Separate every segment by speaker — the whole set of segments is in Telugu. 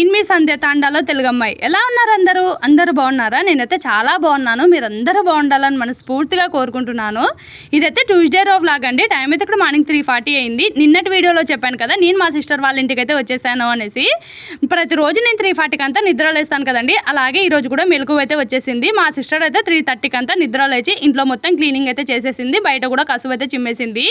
Speaker 1: నేను మీ సంధ్య తాండాలో తెలుగమ్మాయి. ఎలా ఉన్నారు అందరూ? అందరూ బాగున్నారా? నేనైతే చాలా బాగున్నాను. మీరందరూ బాగుండాలని మనస్ఫూర్తిగా కోరుకుంటున్నాను. ఇదైతే ట్యూస్డే రో వ్లాగ్ అండి. టైం అయితే ఇక్కడ మార్నింగ్ త్రీ ఫార్టీ అయింది. నిన్నటి వీడియోలో చెప్పాను కదా నేను మా సిస్టర్ వాళ్ళ ఇంటికి అయితే వచ్చేసాను అనేసి. ప్రతిరోజు నేను త్రీ ఫార్టీకి అంతా నిద్ర లేస్తాను కదండి. అలాగే ఈరోజు కూడా మెలకు అయితే వచ్చేసింది. మా సిస్టర్ అయితే త్రీ థర్టీకి అంతా నిద్రలేచి ఇంట్లో మొత్తం క్లీనింగ్ అయితే చేసేసింది. బయట కూడా కసువు అయితే చిమ్మేసింది.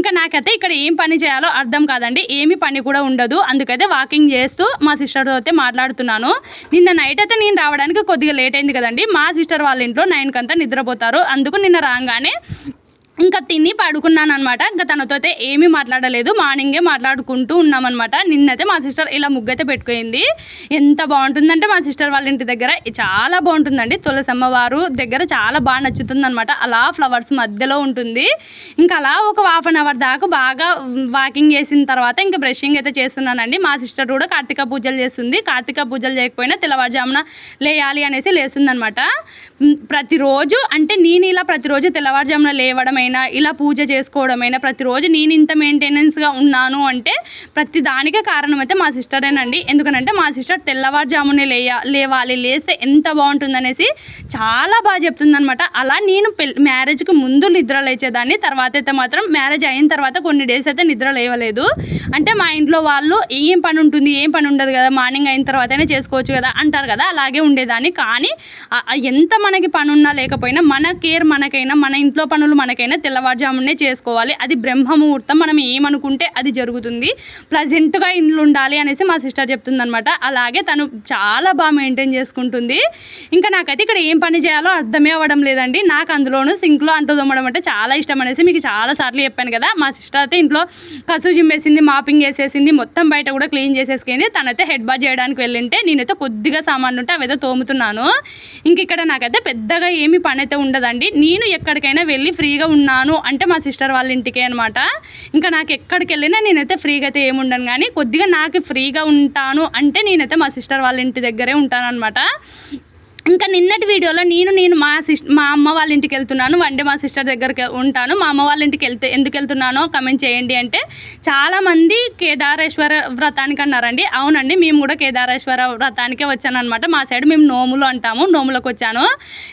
Speaker 1: ఇంకా నాకైతే ఇక్కడ ఏం పని చేయాలో అర్థం కాదండి. ఏమి పని కూడా ఉండదు. అందుకైతే వాకింగ్ చేస్తూ మా సిస్టర్ సిస్టర్తో అయితే మాట్లాడుతున్నాను. నిన్న నైట్ అయితే నేను రావడానికి కొద్దిగా లేట్ అయింది కదండి. మా సిస్టర్ వాళ్ళ ఇంట్లో నైన్కి అంతా నిద్రపోతారు. అందుకు నిన్న రాగానే ఇంకా తిని పడుకున్నాను అనమాట ఇంకా తనతో అయితే ఏమీ మాట్లాడలేదు. మార్నింగే మాట్లాడుకుంటూ ఉన్నామన్నమాట. నిన్నైతే మా సిస్టర్ ఇలా ముగ్గైతే పెట్టుకుంది. ఎంత బాగుంటుందంటే మా సిస్టర్ వాళ్ళ ఇంటి దగ్గర చాలా బాగుంటుందండి. తులసమ్మ వారు దగ్గర చాలా బాగా నచ్చుతుంది అనమాట అలా ఫ్లవర్స్ మధ్యలో ఉంటుంది. ఇంకా అలా ఒక హాఫ్ అన్ అవర్ దాకా బాగా వాకింగ్ చేసిన తర్వాత ఇంకా బ్రషింగ్ అయితే చేస్తున్నానండి. మా సిస్టర్ కూడా కార్తీక పూజలు చేస్తుంది. కార్తీక పూజలు చేయకపోయినా తెల్లవారుజామున లేయాలి అనేసి లేస్తుంది అనమాట ప్రతిరోజు అంటే నేను ఇలా ప్రతిరోజు తెల్లవారుజామున అయినా ఇలా పూజ చేసుకోవడమైనా ప్రతిరోజు నేను ఇంత మెయింటెనెన్స్గా ఉన్నాను అంటే ప్రతి దానికి కారణం అయితే మా సిస్టరేనండి. ఎందుకనంటే మా సిస్టర్ తెల్లవారుజామునే లేయ లేవాలి లేస్తే ఎంత బాగుంటుందనేసి చాలా బాగా చెప్తుందనమాట అలా నేను పె మ్యారేజ్కి ముందు నిద్ర లేచేదాన్ని తర్వాత అయితే మాత్రం మ్యారేజ్ అయిన తర్వాత కొన్ని డేస్ అయితే నిద్ర లేవలేదు. అంటే మా ఇంట్లో వాళ్ళు ఏం పని ఉంటుంది ఏం పని ఉండదు కదా మార్నింగ్ అయిన తర్వాతనే చేసుకోవచ్చు కదా అంటారు కదా అలాగే ఉండేదాన్ని. కానీ ఎంత మనకి పని ఉన్నా లేకపోయినా మన కేర్ మనకైనా మన ఇంట్లో పనులు మనకైనా తెల్లవారుజామునే చేసుకోవాలి. అది బ్రహ్మముహూర్తం. మనం ఏమనుకుంటే అది జరుగుతుంది. ప్రజెంట్గా ఇంట్లో ఉండాలి అనేసి మా సిస్టర్ చెప్తుందనమాట అలాగే తను చాలా బాగా మెయింటైన్ చేసుకుంటుంది. ఇంకా నాకైతే ఇక్కడ ఏం పని చేయాలో అర్థమే అవ్వడం లేదండి. నాకు అందులోనూ సింక్లో అంటూ తోమడం అంటే చాలా ఇష్టం అనేసి మీకు చాలా సార్లు చెప్పాను కదా. మా సిస్టర్ అయితే ఇంట్లో కసు జిమ్మేసింది మాపింగ్ వేసేసింది మొత్తం బయట కూడా క్లీన్ చేసేసుకుంది. తనైతే హెడ్ బాత్ చేయడానికి వెళ్ళింటే నేనైతే కొద్దిగా సామాన్లు ఉంటే అవైతే తోముతున్నాను. ఇంక ఇక్కడ నాకైతే పెద్దగా ఏమి పని అయితే ఉండదండి. నేను ఎక్కడికైనా వెళ్ళి ఫ్రీగా ఉన్నాను అంటే మా సిస్టర్ వాళ్ళ ఇంటికే అనమాట ఇంకా నాకు ఎక్కడికి వెళ్ళినా నేనైతే ఫ్రీగా అయితే ఏముండను కానీ కొద్దిగా నాకు ఫ్రీగా ఉంటాను అంటే నేనైతే మా సిస్టర్ వాళ్ళ ఇంటి దగ్గరే ఉంటాను అనమాట ఇంకా నిన్నటి వీడియోలో నేను నేను మా సిస్ మా అమ్మ వాళ్ళ ఇంటికి వెళ్తున్నాను. వన్ డే మా సిస్టర్ దగ్గరికి ఉంటాను. మా అమ్మ వాళ్ళ ఇంటికి వెళ్తే ఎందుకు వెళ్తున్నానో కమెంట్ చేయండి అంటే చాలామంది కేదారేశ్వర వ్రతానికి అన్నారండి. అవునండి మేము కూడా కేదారేశ్వర వ్రతానికే వచ్చానమాట మా సైడ్ మేము నోములు అంటాము నోములకు వచ్చాను.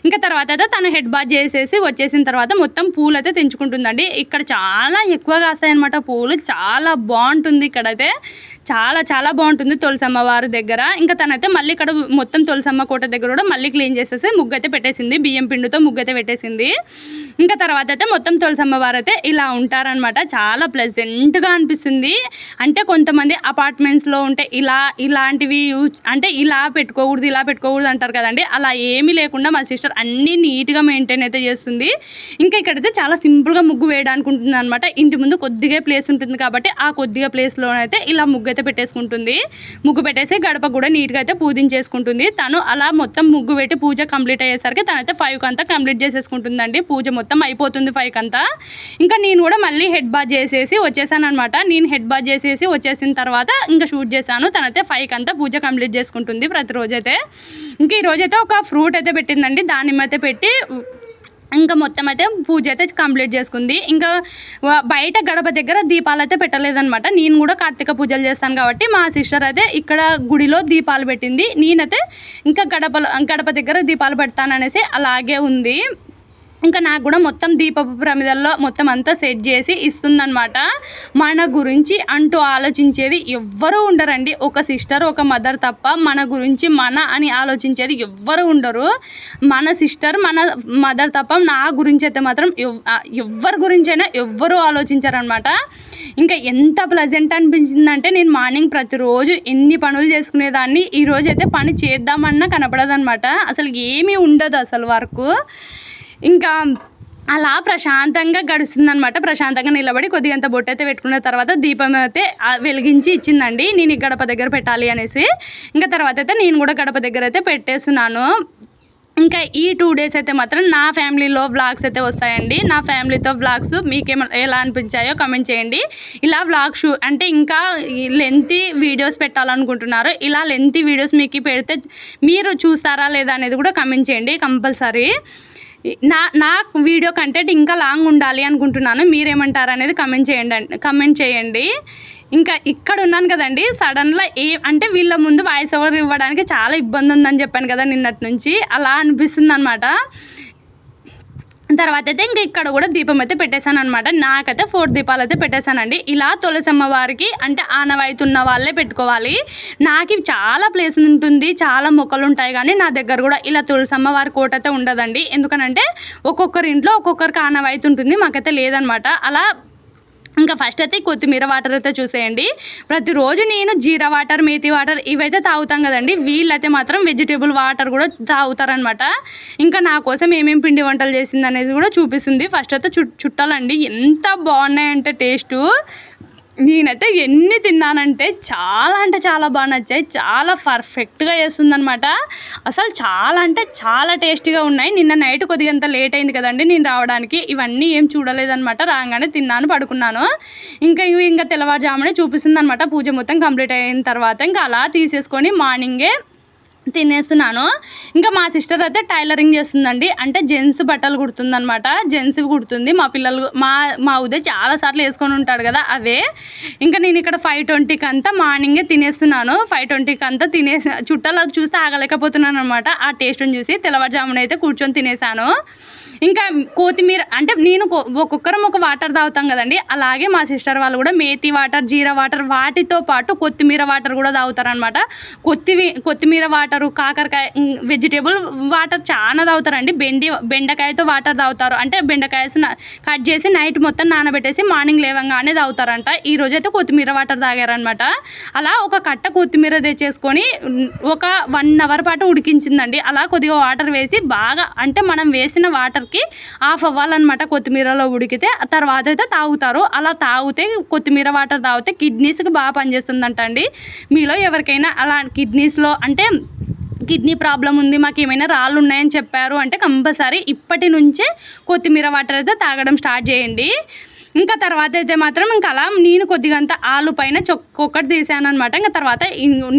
Speaker 1: ఇంకా తర్వాత అయితే తను హెడ్ బాత్ చేసేసి వచ్చేసిన తర్వాత మొత్తం పూలు అయితే తెంచుకుంటుందండి. ఇక్కడ చాలా ఎక్కువగా వస్తాయన్నమాట పూలు. చాలా బాగుంటుంది ఇక్కడైతే. చాలా చాలా బాగుంటుంది తులసమ్మ వారి దగ్గర. ఇంకా తనైతే మళ్ళీ ఇక్కడ మొత్తం తులసమ్మ కోట దగ్గర కూడా మళ్ళీ క్లీన్ చేసేసి ముగ్గు అయితే పెట్టేసింది బియ్యం పిండితో ముగ్గు అయితే పెట్టేసింది. ఇంకా తర్వాత అయితే మొత్తం తులసమ్మ వారు అయితే ఇలా ఉంటారనమాట చాలా ప్లెజెంట్గా అనిపిస్తుంది. అంటే కొంతమంది అపార్ట్మెంట్స్లో ఉంటే ఇలా ఇలాంటివి యూజ్ అంటే ఇలా పెట్టుకోకూడదు ఇలా పెట్టుకోకూడదు అంటారు కదండి. అలా ఏమీ లేకుండా మా సిస్టర్ అన్నీ నీట్గా మెయింటైన్ అయితే చేస్తుంది. ఇంకా ఇక్కడైతే చాలా సింపుల్గా ముగ్గు వేయడానికి ఉంటుంది అనమాట ఇంటి ముందు కొద్దిగా ప్లేస్ ఉంటుంది కాబట్టి ఆ కొద్దిగా ప్లేస్లోనైతే ఇలా ముగ్గు అయితే పెట్టేసుకుంటుంది. ముగ్గు పెట్టేసి గడప కూడా నీట్గా అయితే పూజించేసుకుంటుంది. తను అలా మొత్తం ముగ్గు ముగ్గు పెట్టి పూజ కంప్లీట్ అయ్యేసరికి తనైతే ఫైవ్కి అంతా కంప్లీట్ చేసేసుకుంటుందండి. పూజ మొత్తం అయిపోతుంది ఫైవ్కి అంతా ఇంకా నేను కూడా మళ్ళీ హెడ్ బాత్ చేసేసి వచ్చేసాను అనమాట నేను హెడ్ బాత్ చేసేసి వచ్చేసిన తర్వాత ఇంకా షూట్ చేశాను. తనైతే ఫైవ్కి అంతా పూజ కంప్లీట్ చేసుకుంటుంది ప్రతిరోజు అయితే ఇంకా ఈరోజైతే ఒక ఫ్రూట్ అయితే పెట్టిందండి. దానిమ్మ అయితే పెట్టి ఇంకా మొత్తం అయితే పూజ అయితే కంప్లీట్ చేసుకుంది. ఇంకా బయట గడప దగ్గర దీపాలు అయితే పెట్టలేదనమాట నేను కూడా కార్తీక పూజలు చేస్తాను కాబట్టి మా సిస్టర్ అయితే ఇక్కడ గుడిలో దీపాలు పెట్టింది. నేనైతే ఇంకా గడపలో గడప దగ్గర దీపాలు పెడతాననేసి అలాగే ఉంది. ఇంకా నాకు కూడా మొత్తం దీపపు ప్రమిదల్లో మొత్తం అంతా సెట్ చేసి ఇస్తుందన్నమాట. మన గురించి అంటూ ఆలోచించేది ఎవ్వరూ ఉండరండి. ఒక సిస్టర్ ఒక మదర్ తప్ప మన గురించి మన అని ఆలోచించేది ఎవ్వరు ఉండరు. మన సిస్టర్ మన మదర్ తప్ప నా గురించి అయితే మాత్రం ఎవ్వరి గురించి అయినా ఎవ్వరూ ఆలోచించారనమాట ఇంకా ఎంత ప్లజెంట్ అనిపించిందంటే నేను మార్నింగ్ ప్రతిరోజు ఎన్ని పనులు చేసుకునేదాన్ని ఈరోజు అయితే పని చేద్దామన్నా కనపడదనమాట అసలు ఏమీ ఉండదు అసలు వర్క్. ఇంకా అలా ప్రశాంతంగా గడుస్తుందనమాట ప్రశాంతంగా నిలబడి కొద్దిగా అంత బొట్టు అయితే పెట్టుకున్న తర్వాత దీపం అయితే వెలిగించి ఇచ్చిందండి. నేను ఈ గడప దగ్గర పెట్టాలి అనేసి. ఇంకా తర్వాత అయితే నేను కూడా గడప దగ్గర అయితే పెట్టేస్తున్నాను. ఇంకా ఈ టూ డేస్ అయితే మాత్రం నా ఫ్యామిలీలో వ్లాగ్స్ అయితే వస్తాయండి. నా ఫ్యామిలీతో వ్లాగ్స్ మీకేమ ఎలా అనిపించాయో కమెంట్ చేయండి. ఇలా వ్లాగ్ షూ అంటే ఇంకా లెంతీ వీడియోస్ పెట్టాలనుకుంటున్నారు ఇలా లెంతీ వీడియోస్ మీకు పెడితే మీరు చూస్తారా లేదా అనేది కూడా కమెంట్ చేయండి కంపల్సరీ. నా నా వీడియో కంటెంట్ ఇంకా లాంగ్ ఉండాలి అనుకుంటున్నాను. మీరేమంటారు అనేది కమెంట్ చేయండి కమెంట్ చేయండి. ఇంకా ఇక్కడ ఉన్నాను కదండి సడన్గా ఏ అంటే వీళ్ళ ముందు వాయిస్ ఓవర్ ఇవ్వడానికి చాలా ఇబ్బంది ఉందని చెప్పాను కదా నిన్నటి నుంచి. అలా అనిపిస్తుంది అనమాట తర్వాత అయితే ఇంకా ఇక్కడ కూడా దీపం అయితే పెట్టేశాను అనమాట నాకైతే ఫోర్ దీపాలు అయితే పెట్టేశానండి. ఇలా తులసమ్మ వారికి అంటే ఆనవాయితీ ఉన్న వాళ్ళే పెట్టుకోవాలి. నాకు చాలా ప్లేస్ ఉంటుంది చాలా మొక్కలు ఉంటాయి కానీ నా దగ్గర కూడా ఇలా తులసమ్మ వారి కోట అయితే ఉండదండి. ఎందుకనంటే ఒక్కొక్కరి ఇంట్లో ఒక్కొక్కరికి ఆనవాయితీ ఉంటుంది మాకైతే లేదనమాట అలా ఇంకా ఫస్ట్ అయితే కొత్తిమీర వాటర్ అయితే చూసేయండి. ప్రతిరోజు నేను జీరా వాటర్ మేతి వాటర్ ఇవైతే తాగుతాం కదండి. వీళ్ళైతే మాత్రం వెజిటేబుల్ వాటర్ కూడా తాగుతారనమాట ఇంకా నా కోసం ఏమేమి పిండి వంటలు చేసింది అనేది కూడా చూపిస్తుంది. ఫస్ట్ అయితే చుట్టాలండి. ఎంత బాగున్నాయంటే టేస్టు నేనైతే ఎన్ని తిన్నానంటే చాలా అంటే చాలా బాగా నచ్చాయి. చాలా పర్ఫెక్ట్గా చేస్తుందనమాట అసలు చాలా అంటే చాలా టేస్టీగా ఉన్నాయి. నిన్న నైట్ కొద్దిగా అంత లేట్ అయింది కదండి నేను రావడానికి. ఇవన్నీ ఏం చూడలేదనమాట రాగానే తిన్నాను పడుకున్నాను. ఇంకా ఇవి ఇంకా తెల్లవారుజామునే చూపిస్తుంది అనమాట పూజ మొత్తం కంప్లీట్ అయిన తర్వాత ఇంకా అలా తీసేసుకొని మార్నింగే తినేస్తున్నాను. ఇంకా మా సిస్టర్ అయితే టైలరింగ్ చేస్తుందండి. అంటే జెంట్స్ బట్టలు కుడుతుందనమాట జెంట్స్ కుడుతుంది. మా పిల్లలు మా మా ఉదయం చాలాసార్లు వేసుకొని ఉంటాడు కదా అవే. ఇంకా నేను ఇక్కడ ఫైవ్ ట్వంటీకి అంతా మార్నింగే తినేస్తున్నాను. ఫైవ్ ట్వంటీకి అంతా తినేసి చుట్టాలు చూస్తే ఆగలేకపోతున్నాను అనమాట ఆ టేస్ట్ని చూసి తెల్లవారుజామున అయితే కూర్చొని తినేసాను ఇంకా కొత్తిమీర అంటే నేను ఒక్కొక్కరం ఒక వాటర్ తాగుతాం కదండి. అలాగే మా సిస్టర్ వాళ్ళు కూడా మేతి వాటర్ జీరా వాటర్ వాటితో పాటు కొత్తిమీర వాటర్ కూడా తాగుతారనమాట కొత్తిమీ కొత్తిమీర వాటరు కాకరకాయ వెజిటేబుల్ వాటర్ చాలా తాగుతారండి. బెండి బెండకాయతో వాటర్ తాగుతారు. అంటే బెండకాయ కట్ చేసి నైట్ మొత్తం నానబెట్టేసి మార్నింగ్ లేవంగానే తాగుతారంట. ఈ రోజైతే కొత్తిమీర వాటర్ తాగారనమాట అలా ఒక కట్ట కొత్తిమీర తెచ్చేసుకొని ఒక వన్ అవర్ పాటు ఉడికించిందండి. అలా కొద్దిగా వాటర్ వేసి బాగా అంటే మనం వేసిన వాటర్ వరకు ఆఫ్ అవ్వాలన్నమాట కొత్తిమీరలో ఉడికితే. ఆ తర్వాత అయితే తాగుతారు. అలా తాగితే కొత్తిమీర వాటర్ తాగితే కిడ్నీస్కి బాగా పనిచేస్తుందంట అండి మీలో ఎవరికైనా అలా కిడ్నీస్లో అంటే కిడ్నీ ప్రాబ్లం ఉంది మాకు ఏమైనా రాళ్ళు ఉన్నాయని చెప్పారు అంటే కంపల్సరీ ఇప్పటి నుంచే కొత్తిమీర వాటర్ అయితే తాగడం స్టార్ట్ చేయండి. ఇంకా తర్వాత అయితే మాత్రం ఇంకా అలా నేను కొద్దిగా అంత ఆలు పైన చొక్కొక్కటి తీసాను అనమాట ఇంకా తర్వాత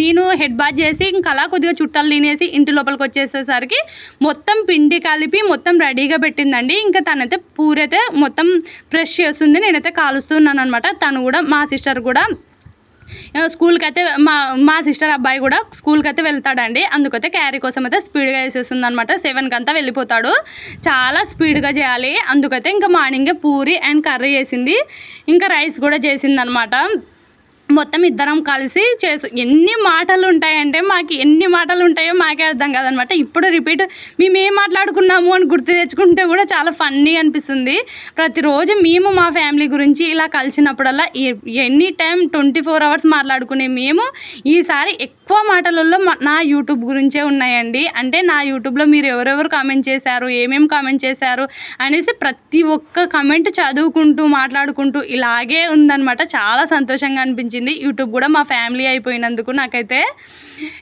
Speaker 1: నేను హెడ్ బాత్ చేసి ఇంకా అలా కొద్దిగా చుట్టాలు తినేసి ఇంటి లోపలికి వచ్చేసేసరికి మొత్తం పిండి కలిపి మొత్తం రెడీగా పెట్టిందండి. ఇంకా తనైతే పూరైతే మొత్తం ఫ్రెష్ చేస్తుంది. నేనైతే కాలుస్తున్నాను అనమాట తను కూడా మా సిస్టర్ కూడా స్కూల్కి అయితే మా మా సిస్టర్ అబ్బాయి కూడా స్కూల్కి అయితే వెళ్తాడండి. అందుకైతే క్యారీ కోసం అయితే స్పీడ్గా వేసేస్తుంది అనమాట సెవెన్కి అంతా వెళ్ళిపోతాడు. చాలా స్పీడ్గా చేయాలి. అందుకైతే ఇంకా మార్నింగే పూరి అండ్ కర్రీ చేసింది. ఇంకా రైస్ కూడా చేసింది అనమాట మొత్తం ఇద్దరం కలిసి చేసు ఎన్ని మాటలు ఉంటాయంటే మాకు ఎన్ని మాటలు ఉంటాయో మాకే అర్థం కాదనమాట. ఇప్పుడు రిపీట్ మేము ఏం మాట్లాడుకున్నాము అని గుర్తు తెచ్చుకుంటే కూడా చాలా ఫన్నీ అనిపిస్తుంది. ప్రతిరోజు మేము మా ఫ్యామిలీ గురించి ఇలా కలిసినప్పుడల్లా any time twenty four hours మాట్లాడుకునే మేము ఈసారి ఎక్కువ మాటలలో మా- నా యూట్యూబ్ గురించే ఉన్నాయండి. అంటే నా యూట్యూబ్లో మీరు ఎవరెవరు కామెంట్ చేశారు ఏమేమి కామెంట్ చేశారు అనేసి ప్రతి ఒక్క కమెంట్ చదువుకుంటూ మాట్లాడుకుంటూ ఇలాగే ఉందనమాట. చాలా సంతోషంగా అనిపించింది. యూట్యూబ్ కూడా మా ఫ్యామిలీ అయిపోయినందుకు నాకైతే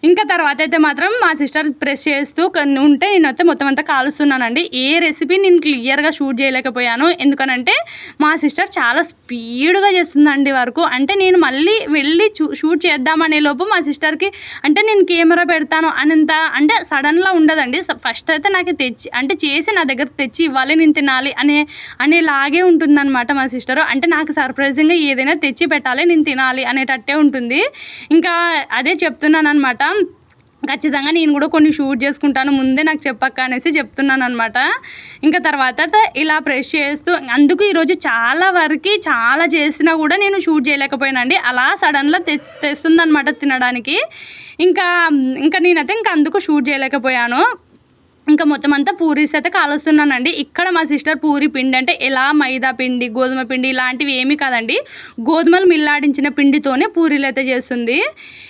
Speaker 1: ఇంకా తర్వాత అయితే మాత్రం మా సిస్టర్ ప్రెస్ చేస్తూ ఉంటే నేనైతే మొత్తం అంతా కాలుస్తున్నానండి. ఏ రెసిపీ నేను క్లియర్గా షూట్ చేయలేకపోయాను. ఎందుకనంటే మా సిస్టర్ చాలా స్పీడ్గా చేస్తుందండి వరకు. అంటే నేను మళ్ళీ వెళ్ళి షూట్ చేద్దామనే లోపు మా సిస్టర్కి అంటే నేను కెమెరా పెడతాను అనంత అంటే సడన్గా ఉండదండి. ఫస్ట్ అయితే నాకు తెచ్చి అంటే చేసి నా దగ్గర తెచ్చి ఇవ్వాలి నేను తినాలి అనే అనేలాగే ఉంటుందన్నమాట మా సిస్టర్. అంటే నాకు సర్ప్రైజింగ్గా ఏదైనా తెచ్చి పెట్టాలి నేను తినాలి అనేటట్టే ఉంటుంది. ఇంకా అదే చెప్తున్నాను అనమాట ఖచ్చితంగా నేను కూడా కొన్ని షూట్ చేసుకుంటాను ముందే నాకు చెప్పక్క అనేసి చెప్తున్నాను అనమాట ఇంకా తర్వాత ఇలా ప్రెస్ చేస్తూ అందుకు ఈరోజు చాలా వరకు చాలా చేసినా కూడా నేను షూట్ చేయలేకపోయానండి అలా సడన్గా తె తెస్తుందనమాట తినడానికి. ఇంకా ఇంకా నేనైతే ఇంకా అందుకు షూట్ చేయలేకపోయాను. ఇంకా మొత్తం అంతా పూరీస్ అయితే కాలుస్తున్నానండి. ఇక్కడ మా సిస్టర్ పూరి పిండి అంటే ఎలా మైదా పిండి గోధుమ పిండి ఇలాంటివి ఏమీ కాదండి. గోధుమలు మిల్లాడించిన పిండితోనే పూరీలు అయితే చేస్తుంది.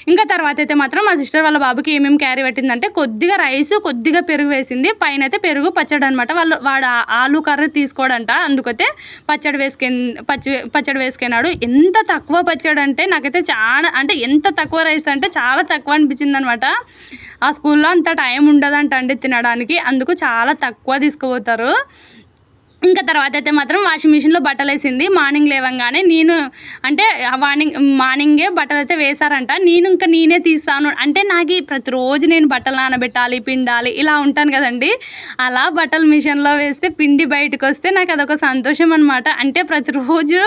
Speaker 1: ఇంకా తర్వాత అయితే మాత్రం మా సిస్టర్ వాళ్ళ బాబుకి ఏమేమి క్యారీ పెట్టిందంటే కొద్దిగా రైస్ కొద్దిగా పెరుగు వేసింది. పైన అయితే పెరుగు పచ్చడి అనమాట వాళ్ళు వాడు ఆ- ఆలు కర్రీ తీసుకోడంట. అందుకైతే పచ్చడి వేసుకెన్ పచ్చి పచ్చడి వేసుకున్నాడు ఎంత తక్కువ పచ్చడి అంటే నాకైతే చాలా అంటే ఎంత తక్కువ రైస్ అంటే చాలా తక్కువ అనిపించింది అనమాట ఆ స్కూల్లో అంత టైం ఉండదంట అండి తినడానికి. అందుకు చాలా తక్కువ తీసుకుపోతారు. ఇంకా తర్వాత అయితే మాత్రం వాషింగ్ మిషన్లో బట్టలు వేసింది. మార్నింగ్ లేవంగానే నేను అంటే మార్నింగ్ మార్నింగే బట్టలు అయితే వేశారంట. నేను ఇంకా నేనే తీస్తాను. అంటే నాకు ఈ ప్రతిరోజు నేను బట్టలు నానబెట్టాలి పిండాలి ఇలా ఉంటాను కదండి. అలా బట్టలు మిషన్లో వేస్తే పిండి బయటకు వస్తే నాకు అదొక సంతోషం అనమాట అంటే ప్రతిరోజు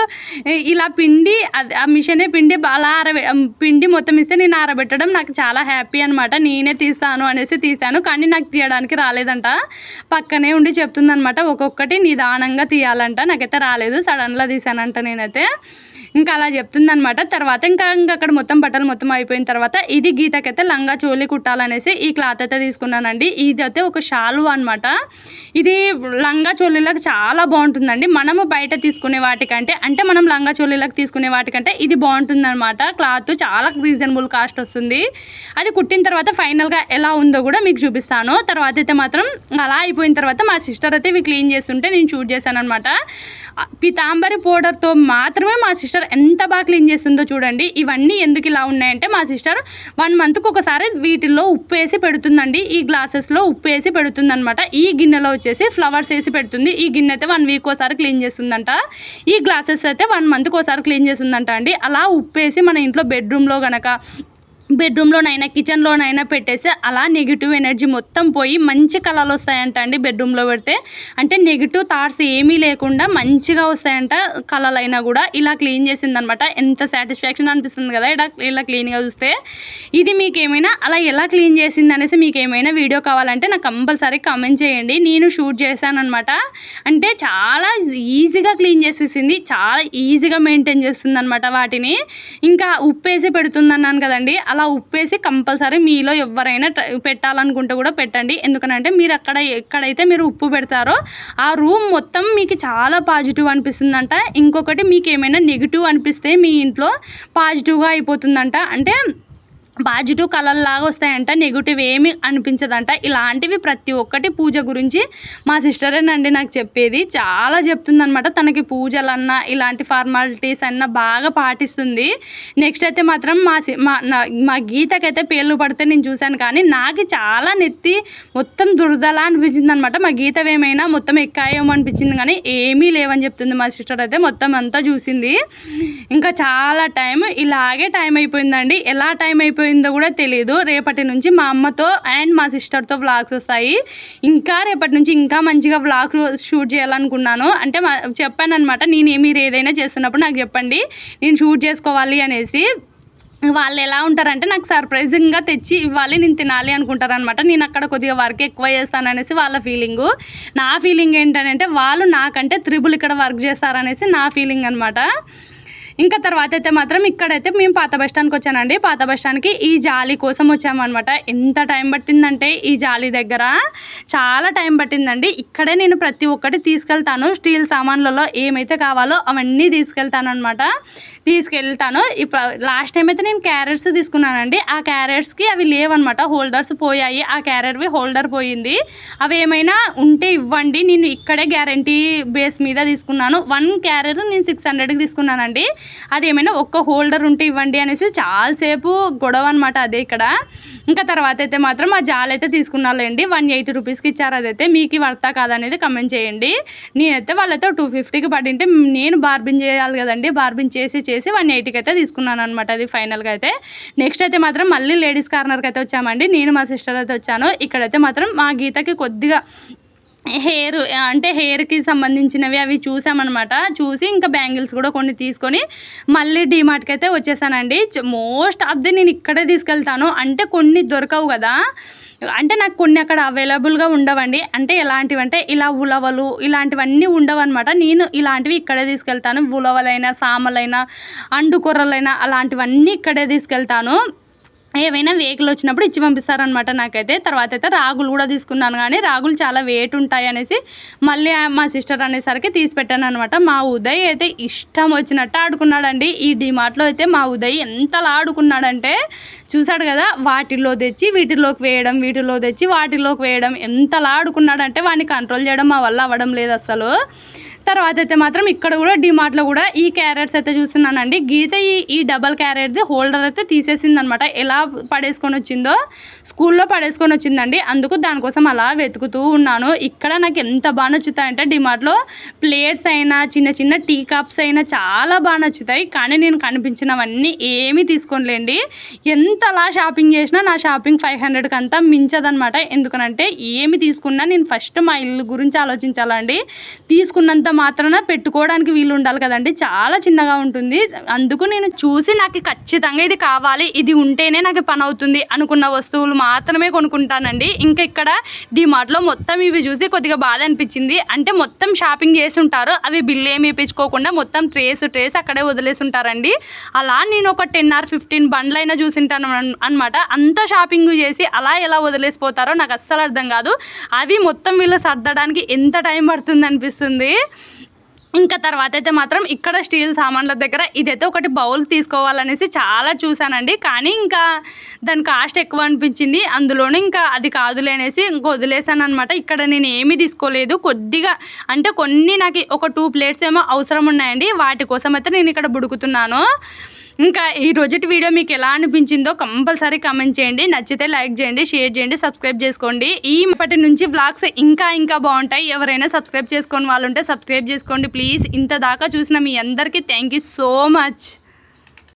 Speaker 1: ఇలా పిండి అది ఆ మిషనే పిండి అలా ఆరబె పిండి మొత్తం ఇస్తే నేను ఆరబెట్టడం నాకు చాలా హ్యాపీ అనమాట నేనే తీస్తాను అనేసి తీసాను కానీ నాకు తీయడానికి రాలేదంట. పక్కనే ఉండి చెప్తుందనమాట ఒక్కొక్కటి నీ నిదానంగా తీయాలంట. నాకైతే రాలేదు. సడన్గా తీసానంట నేనైతే. ఇంకా అలా చెప్తుందనమాట తర్వాత ఇంకా ఇంకా అక్కడ మొత్తం బట్టలు మొత్తం అయిపోయిన తర్వాత ఇది గీతకైతే లంగా చోలి కుట్టాలనేసి ఈ క్లాత్ అయితే తీసుకున్నానండి. ఇది అయితే ఒక షాలు అనమాట ఇది లంగా చోలీలకు చాలా బాగుంటుందండి. మనము బయట తీసుకునే వాటికంటే అంటే మనం లంగా చోలీలకు తీసుకునే వాటికంటే ఇది బాగుంటుంది అనమాట క్లాత్ చాలా రీజనబుల్ కాస్ట్ వస్తుంది. అది కుట్టిన తర్వాత ఫైనల్గా ఎలా ఉందో కూడా మీకు చూపిస్తాను. తర్వాత అయితే మాత్రం అలా అయిపోయిన తర్వాత మా సిస్టర్ అయితే ఇవి క్లీన్ చేస్తుంటే నేను షూట్ చేశాను అనమాట పితాంబరి పౌడర్తో మాత్రమే మా సిస్టర్ ఎంత బాగా క్లీన్ చేస్తుందో చూడండి. ఇవన్నీ ఎందుకు ఇలా ఉన్నాయంటే మా సిస్టర్ వన్ మంత్కి ఒకసారి వీటిల్లో ఉప్పు వేసి పెడుతుందండి. ఈ గ్లాసెస్లో ఉప్పు వేసి పెడుతుంది అనమాట ఈ గిన్నెలో వచ్చేసి ఫ్లవర్స్ వేసి పెడుతుంది. ఈ గిన్నె అయితే వన్ వీక్ ఒకసారి క్లీన్ చేస్తుందంట. ఈ గ్లాసెస్ అయితే వన్ మంత్కి ఒకసారి క్లీన్ చేస్తుందంట అండి. అలా ఉప్పు వేసి మన ఇంట్లో బెడ్రూమ్లో కనుక బెడ్రూమ్లోనైనా కిచెన్లోనైనా పెట్టేస్తే అలా నెగిటివ్ ఎనర్జీ మొత్తం పోయి మంచి కళలు వస్తాయంట అండి బెడ్రూమ్లో పెడితే. అంటే నెగిటివ్ థాట్స్ ఏమీ లేకుండా మంచిగా వస్తాయంట కళలైనా కూడా. ఇలా క్లీన్ చేసిందనమాట. ఎంత సాటిస్ఫాక్షన్ అనిపిస్తుంది కదా ఇలా ఇలా క్లీన్గా చూస్తే. ఇది మీకు ఏమైనా అలా ఎలా క్లీన్ చేసింది అనేసి మీకు ఏమైనా వీడియో కావాలంటే నాకు కంపల్సరీ కామెంట్ చేయండి. నేను షూట్ చేశానమాట అంటే చాలా ఈజీగా క్లీన్ చేసేసింది. చాలా ఈజీగా మెయింటైన్ చేస్తుంది అనమాట వాటిని. ఇంకా ఉప్పు వేసి పెడుతుందన్నాను కదండి. అలా అలా ఉప్పేసి కంపల్సరీ మీలో ఎవరైనా పెట్టాలనుకుంటే కూడా పెట్టండి. ఎందుకనంటే మీరు అక్కడ ఎక్కడైతే మీరు ఉప్పు పెడతారో ఆ రూమ్ మొత్తం మీకు చాలా పాజిటివ్ అనిపిస్తుందంట. ఇంకొకటి మీకు ఏమైనా నెగిటివ్ అనిపిస్తే మీ ఇంట్లో పాజిటివ్గా అయిపోతుందంట. అంటే పాజిటివ్ కలర్ లాగా వస్తాయంట నెగిటివ్ ఏమి అనిపించదంట. ఇలాంటివి ప్రతి ఒక్కటి పూజ గురించి మా సిస్టరేనండి నాకు చెప్పేది. చాలా చెప్తుంది అనమాట తనకి పూజలన్నా ఇలాంటి ఫార్మాలిటీస్ అన్నా బాగా పాటిస్తుంది. నెక్స్ట్ అయితే మాత్రం మా మా మా గీతకైతే పేర్లు పడితే నేను చూశాను కానీ నాకు చాలా నెత్తి మొత్తం దురదలా అనిపించింది అనమాట మా గీతవేమైనా మొత్తం ఎక్కాయేమో అనిపించింది కానీ ఏమీ లేవని చెప్తుంది మా సిస్టర్ అయితే. మొత్తం అంతా చూసింది. ఇంకా చాలా టైం ఇలాగే టైం అయిపోయిందండి. ఎలా టైం అయిపోయింది? అయిపోయిందో కూడా తెలియదు రేపటి నుంచి మా అమ్మతో అండ్ మా సిస్టర్తో వ్లాగ్స్ వస్తాయి. ఇంకా రేపటి నుంచి ఇంకా మంచిగా వ్లాగ్ షూట్ చేయాలనుకున్నాను. అంటే చెప్పాను అనమాట నేను మీరు ఏదైనా చేస్తున్నప్పుడు నాకు చెప్పండి నేను షూట్ చేసుకోవాలి అనేసి. వాళ్ళు ఎలా ఉంటారంటే నాకు సర్ప్రైజింగ్గా తెచ్చి ఇవ్వాలి నేను తినాలి అనుకుంటారనమాట నేను అక్కడ కొద్దిగా వర్క్ ఎక్కువ చేస్తాననేసి వాళ్ళ ఫీలింగు. నా ఫీలింగ్ ఏంటంటే వాళ్ళు నాకంటే త్రిబుల్ ఇక్కడ వర్క్ చేస్తారనేసి నా ఫీలింగ్ అనమాట ఇంకా తర్వాత అయితే మాత్రం ఇక్కడైతే మేము పాత బస్ స్టాండ్కి వచ్చానండి. పాత బస్ స్టాండ్కి ఈ జాలి కోసం వచ్చామన్నమాట. ఎంత టైం పట్టిందంటే ఈ జాలి దగ్గర చాలా టైం పట్టిందండి. ఇక్కడే నేను ప్రతి ఒక్కటి తీసుకెళ్తాను. స్టీల్ సామాన్లలో ఏమైతే కావాలో అవన్నీ తీసుకెళ్తాను అనమాట తీసుకెళ్తాను. ఇప్పుడు లాస్ట్ టైం అయితే నేను క్యారెట్స్ తీసుకున్నానండి. ఆ క్యారెట్స్కి అవి లేవన్నమాట. హోల్డర్స్ పోయాయి. ఆ క్యారెట్వి హోల్డర్ పోయింది. అవి ఏమైనా ఉంటే ఇవ్వండి. నేను ఇక్కడే గ్యారంటీ బేస్ మీద తీసుకున్నాను. వన్ క్యారెట్ నేను సిక్స్ హండ్రెడ్కి తీసుకున్నానండి. అది ఏమైనా ఒక్క హోల్డర్ ఉంటే ఇవ్వండి అనేసి చాలాసేపు గొడవ అనమాట అదే ఇక్కడ. ఇంకా తర్వాత అయితే మాత్రం ఆ జాల్ అయితే తీసుకున్నాలేండి వన్ ఎయిటీ రూపీస్కి ఇచ్చారు. అదైతే మీకు వర్తా కాదనేది కమెంట్ చేయండి. నేనైతే వాళ్ళైతే టూ ఫిఫ్టీకి పడింటే నేను బార్బిన్ చేయాలి కదండి. బార్బిన్ చేసి చేసి వన్ ఎయిటీకి అయితే తీసుకున్నాను అనమాట అది ఫైనల్గా అయితే. నెక్స్ట్ అయితే మాత్రం మళ్ళీ లేడీస్ కార్నర్కి అయితే వచ్చామండి. నేను మా సిస్టర్ అయితే వచ్చాను. ఇక్కడైతే మాత్రం మా గీతకి కొద్దిగా హెయిర్ అంటే హెయిర్కి సంబంధించినవి అవి చూసామన్నమాట. చూసి ఇంకా బ్యాంగిల్స్ కూడా కొన్ని తీసుకొని మళ్ళీ డీమార్ట్కి అయితే వచ్చేసానండి. మోస్ట్ ఆఫ్ ది నేను ఇక్కడే తీసుకెళ్తాను. అంటే కొన్ని దొరకవు కదా. అంటే నాకు కొన్ని అక్కడ అవైలబుల్గా ఉండవండి. అంటే ఎలాంటివి అంటే ఇలా ఉలవలు ఇలాంటివన్నీ ఉండవు అనమాట నేను ఇలాంటివి ఇక్కడే తీసుకెళ్తాను. ఉలవలైనా సామలైనా అండుకొర్రలైనా అలాంటివన్నీ ఇక్కడే తీసుకెళ్తాను. ఏవైనా వెహికల్ వచ్చినప్పుడు ఇచ్చి పంపిస్తారనమాట నాకైతే. తర్వాత అయితే రాగులు కూడా తీసుకున్నాను కానీ రాగులు చాలా వెయిట్ ఉంటాయి అనేసి మళ్ళీ మా సిస్టర్ అనేసరికి తీసి పెట్టాను అనమాట మా ఉదయ్ అయితే ఇష్టం వచ్చినట్టు ఆడుకున్నాడండి. ఈ డిమార్ట్లో అయితే మా ఉదయ్ ఎంతలా ఆడుకున్నాడంటే చూశాడు కదా వాటిల్లో తెచ్చి వీటిలోకి వేయడం వీటిలో తెచ్చి వాటిలోకి వేయడం ఎంతలా ఆడుకున్నాడంటే వాడిని కంట్రోల్ చేయడం మా వల్ల అవ్వడం లేదు అసలు తర్వాత అయితే మాత్రం ఇక్కడ కూడా డిమార్ట్లో కూడా ఈ క్యారెట్స్ అయితే చూస్తున్నానండి. గీత ఈ ఈ డబల్ క్యారెట్ది హోల్డర్ అయితే తీసేసింది అనమాట ఎలా పడేసుకొని వచ్చిందో స్కూల్లో పడేసుకొని వచ్చిందండి. అందుకు దానికోసం అలా వెతుకుతూ ఉన్నాను. ఇక్కడ నాకు ఎంత బాగా నచ్చుతాయంటే డిమార్ట్లో ప్లేట్స్ అయినా చిన్న చిన్న టీ కప్స్ అయినా చాలా బాగా నచ్చుతాయి. కానీ నేను కనిపించినవన్నీ ఏమీ తీసుకోలేండి ఎంతలా షాపింగ్ చేసినా నా షాపింగ్ ఫైవ్ హండ్రెడ్కి అంతా మించదనమాట. ఎందుకనంటే ఏమి తీసుకున్నా నేను ఫస్ట్ మా ఇల్లు గురించి ఆలోచించాలండి. తీసుకున్నంత మాత్రాన పెట్టుకోవడానికి వీలు ఉండాలి కదండి. చాలా చిన్నగా ఉంటుంది. అందుకు నేను చూసి నాకు ఖచ్చితంగా ఇది కావాలి ఇది ఉంటేనే నాకు పని అవుతుంది అనుకున్న వస్తువులు మాత్రమే కొనుక్కుంటానండి. ఇంకా ఇక్కడ డిమార్ట్లో మొత్తం ఇవి చూసి కొద్దిగా బాధ అనిపించింది. అంటే మొత్తం షాపింగ్ చేసి ఉంటారు. అవి బిల్ ఏమి ఇప్పించుకోకుండా మొత్తం ట్రేస్ ట్రేస్ అక్కడే వదిలేసి ఉంటారండి. అలా నేను ఒక టెన్ ఆర్ ఫిఫ్టీన్ బండ్లైనా చూసింటాను అనమాట అంత షాపింగ్ చేసి అలా ఎలా వదిలేసిపోతారో నాకు అస్సలు అర్థం కాదు. అవి మొత్తం వీళ్ళు సర్దడానికి ఎంత టైం పడుతుంది అనిపిస్తుంది. ఇంకా తర్వాత అయితే మాత్రం ఇక్కడ స్టీల్ సామాన్ల దగ్గర ఇదైతే ఒకటి బౌల్ తీసుకోవాలనేసి చాలా చూశానండి. కానీ ఇంకా దాని కాస్ట్ ఎక్కువ అనిపించింది. అందులోనే ఇంకా అది కాదులే అనేసి ఇంక వదిలేసాను అనమాట ఇక్కడ నేను ఏమీ తీసుకోలేదు. కొద్దిగా అంటే కొన్ని నాకు ఒక టూ ప్లేట్స్ ఏమో అవసరం ఉన్నాయండి. వాటి కోసం అయితే నేను ఇక్కడ బుడుకుతున్నాను. ఇంకా ఈ రోజుటి వీడియో మీకు ఎలా అనిపించిందో కంపల్సరీ కమెంట్ చేయండి. నచ్చితే లైక్ చేయండి షేర్ చేయండి సబ్స్క్రైబ్ చేసుకోండి. ఈ ఇప్పటి నుంచి బ్లాగ్స్ ఇంకా ఇంకా బాగుంటాయి. ఎవరైనా సబ్స్క్రైబ్ చేసుకొని వాళ్ళు ఉంటే సబ్స్క్రైబ్ చేసుకోండి. ప్లీజ్ ఇంత దాకా చూసిన మీ అందరికీ థ్యాంక్ యూ సో మచ్